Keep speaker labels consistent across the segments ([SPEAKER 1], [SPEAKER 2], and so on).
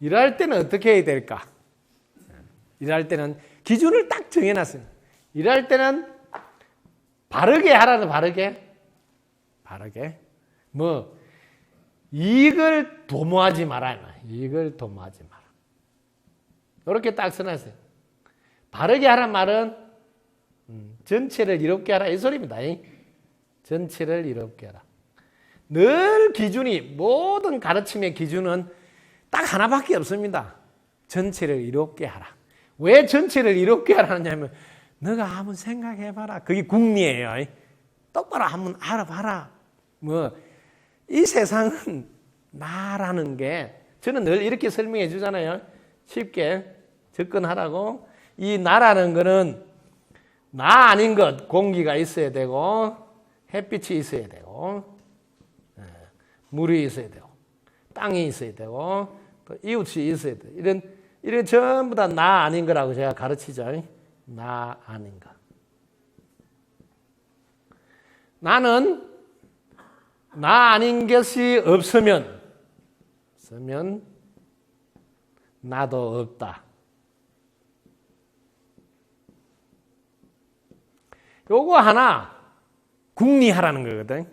[SPEAKER 1] 일할 때는 어떻게 해야 될까? 일할 때는 기준을 딱 정해놨습니다. 일할 때는 바르게 하라는 바르게. 바르게. 뭐, 이익을 도모하지 마라. 이익을 도모하지 마라. 이렇게 딱 써놨어요. 바르게 하란 말은 음, 전체를 이롭게 하라 이 소리입니다. 전체를 이롭게 하라. 늘 기준이 모든 가르침의 기준은 딱 하나밖에 없습니다. 전체를 이롭게 하라. 왜 전체를 이롭게 하라냐면 너가 한번 생각해봐라. 그게 궁리예요. 똑바로 한번 알아봐라. 뭐 이 세상은 나라는 게 저는 늘 이렇게 설명해 주잖아요. 쉽게 접근하라고. 이 나라는 거는 나 아닌 것 공기가 있어야 되고 햇빛이 있어야 되고 예, 물이 있어야 되고 땅이 있어야 되고 또 이웃이 있어야 돼. 이런 이런 전부 다 나 아닌 거라고 제가 가르치죠. 나 아닌 거. 나는 나 아닌 것이 없으면 없으면 나도 없다. 요거 하나 궁리하라는 거거든.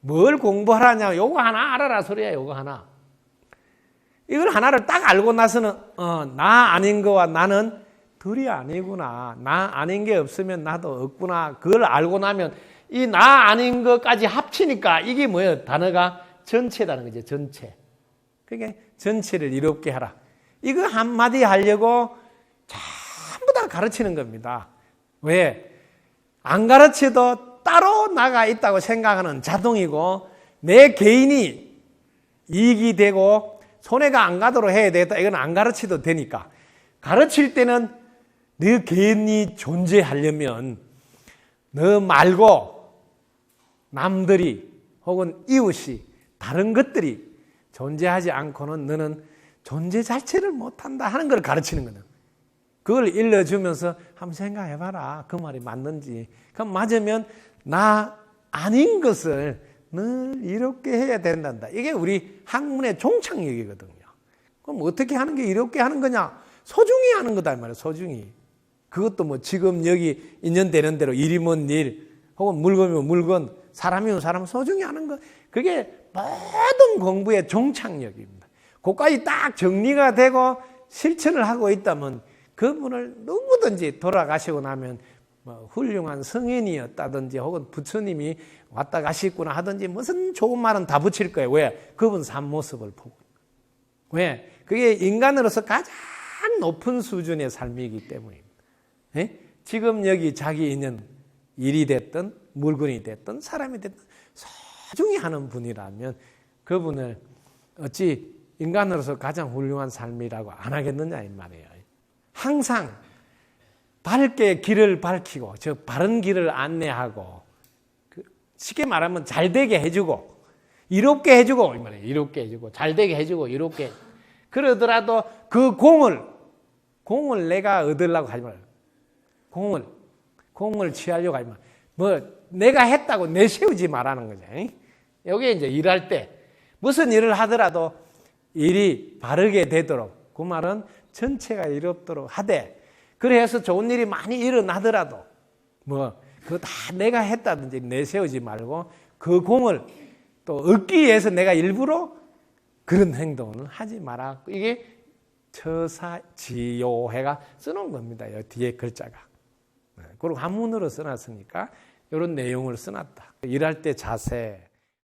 [SPEAKER 1] 뭘 공부하라냐? 요거 하나 알아라 소리야. 요거 하나. 이걸 하나를 딱 알고 나서는 어, 나 아닌 거와 나는 둘이 아니구나. 나 아닌 게 없으면 나도 없구나. 그걸 알고 나면 이 나 아닌 것까지 합치니까 이게 뭐예요? 단어가 전체라는 거죠. 전체. 그게 전체를 이롭게 하라. 이거 한마디 하려고 전부 다 가르치는 겁니다. 왜? 안 가르쳐도 따로 나가 있다고 생각하는 자동이고 내 개인이 이익이 되고 손해가 안 가도록 해야 되겠다. 이건 안 가르쳐도 되니까. 가르칠 때는 너 개인이 존재하려면 너 말고 남들이 혹은 이웃이 다른 것들이 존재하지 않고는 너는 존재 자체를 못한다 하는 걸 가르치는 거는. 그걸 일러주면서 한번 생각해봐라. 그 말이 맞는지. 그럼 맞으면 나 아닌 것을 늘 이렇게 해야 된단다. 이게 우리 학문의 종착역이거든요. 그럼 어떻게 하는 게 이렇게 하는 거냐? 소중히 하는 거다 이 말이에요. 소중히. 그것도 뭐 지금 여기 인연되는 대로 일이면 일, 혹은 물건이면 물건, 사람이면 사람 소중히 하는 거. 그게 모든 공부의 종착역입니다. 그까지 딱 정리가 되고 실천을 하고 있다면 그분을 누구든지 돌아가시고 나면 뭐 훌륭한 성인이었다든지 혹은 부처님이 왔다 가시구나 하든지 무슨 좋은 말은 다 붙일 거예요. 왜? 그분 삶 모습을 보고. 왜? 그게 인간으로서 가장 높은 수준의 삶이기 때문입니다. 예? 지금 여기 자기 있는 일이 됐든 물건이 됐든 사람이 됐든 소중히 하는 분이라면 그분을 어찌 인간으로서 가장 훌륭한 삶이라고 안 하겠느냐 이 말이에요. 항상 밝게 길을 밝히고 저 바른 길을 안내하고 그 쉽게 말하면 잘 되게 해주고 이롭게 해주고 이 말이에요. 이롭게 해주고 잘 되게 해주고 이롭게 그러더라도 그 공을 공을 내가 얻으려고 하지 말아요. 공을 공을 취하려고 하지 마. 뭐 내가 했다고 내세우지 말라는 거죠. 여기 이제 일할 때 무슨 일을 하더라도 일이 바르게 되도록 그 말은 전체가 이롭도록 하되 그래서 좋은 일이 많이 일어나더라도 뭐 그거 다 내가 했다든지 내세우지 말고 그 공을 또 얻기 위해서 내가 일부러 그런 행동을 하지 마라. 이게 처사지요해가 써놓은 겁니다. 뒤에 글자가. 그리고 한문으로 써놨으니까 이런 내용을 써놨다. 일할 때 자세,